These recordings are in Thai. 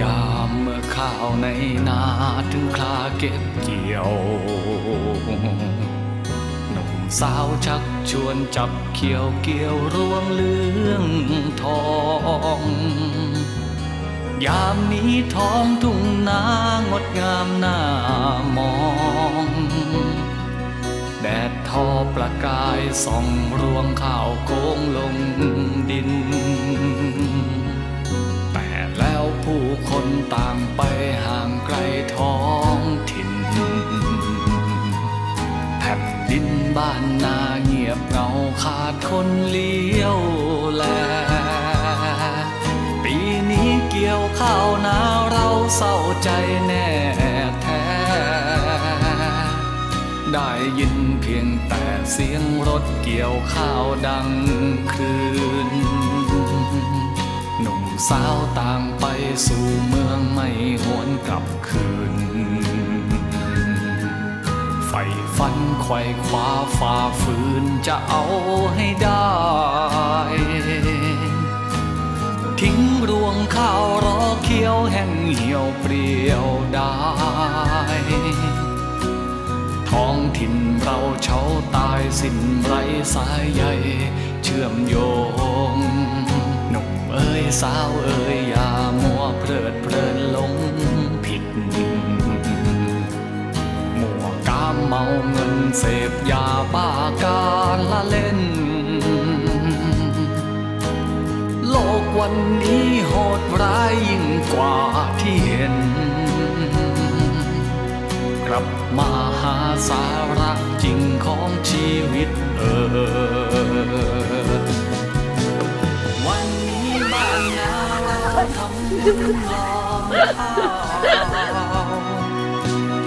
ยามเมื่อข้าวในนาถึงคราเก็บเกี่ยว หนุ่มสาวชักชวนจับเขียวเกี่ยวรวงเรื่องทอง ยามนี้ท้องทุ่งนางดงามหน้ามอง แดดทอประกายส่องรวงข้าวโค้งลงดิน ต่างไปห่างไกลท้องถิ่น แผ่นดินบ้านนาเงียบเงาขาดคนเลี้ยวแล ปีนี้เกี่ยวข้าวนาเราเศร้าใจแน่แท้ ได้ยินเพียงแต่เสียงรถเกี่ยวข้าวดังคืน หนุ่มสาวต่างไปสู่เมืองไม่หวนกลับคืนไฟฟันไขว่คว้าฝ่าฝืนจะเอาให้ได้ ทิ้งรวงข้าวรอเคี้ยวแห้งเหี่ยวเปรี้ยวได้ท้องถิ่นเราเฉาตายสิ้นไรสายใยเชื่อมโยง เอ้ยสาวเอ้ยอย่ามัวเพลิดเพลินหลงผิดมัวกามเมาเงินเสพยาบ้าการละเล่น โลกวันนี้โหดร้ายยิ่งกว่าที่เห็น กลับมาหาสาระจริงของชีวิตเออ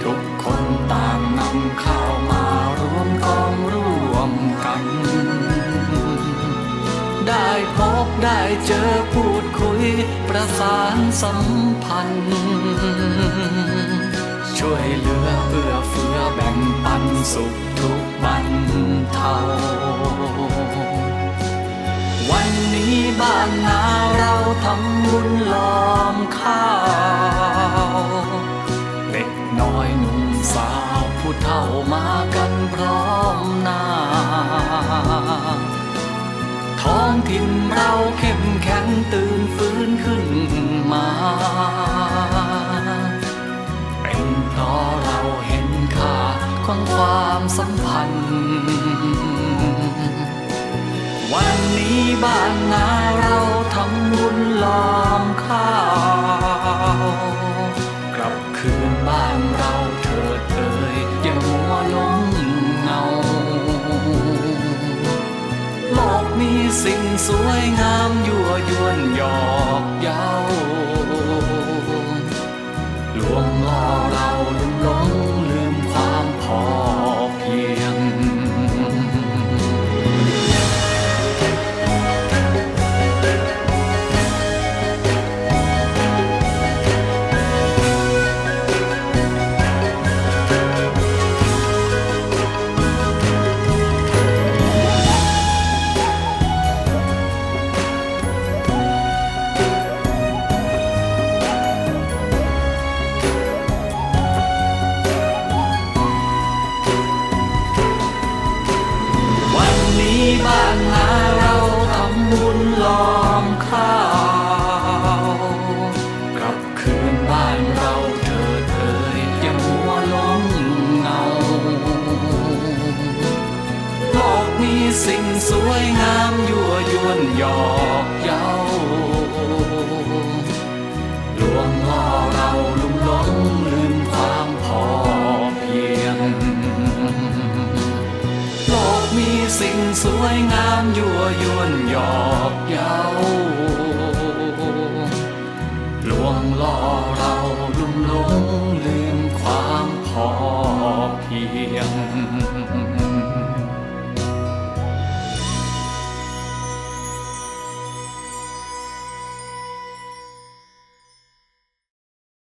ทุกคนต่างนำข้าวมารวมกองร่วมกัน ได้พบได้เจอพูดคุยประสานสัมพันธ์ ช่วยเหลือเอื้อเฟื้อแบ่งปันสุขทุกบรรเทาวันนี้บ้านนาเราำบุญล้อมข้าวเด็กน้อยหนุ่มสาวผู้เฒ่ามากันพร้อมหน้า ท้องถิ่นเราเข้มแข็งตื่นฟื้นขึ้นมา เป็นเพราะเราเห็นค่าของความสัมพันธ์ วันนี้บ้านนา สิ่งสวยงามยั่วยวนหยอกเย้าลวงล่อเราลุ่มลง อมข้าวกลับคืนบ้านเราเธอเอ่ยอย่ามัวล้มเงาโลกมีสิ่งสวยงามยั่วยวนหยอกเย้า สวยงามยั่วยวนหยอกเย้า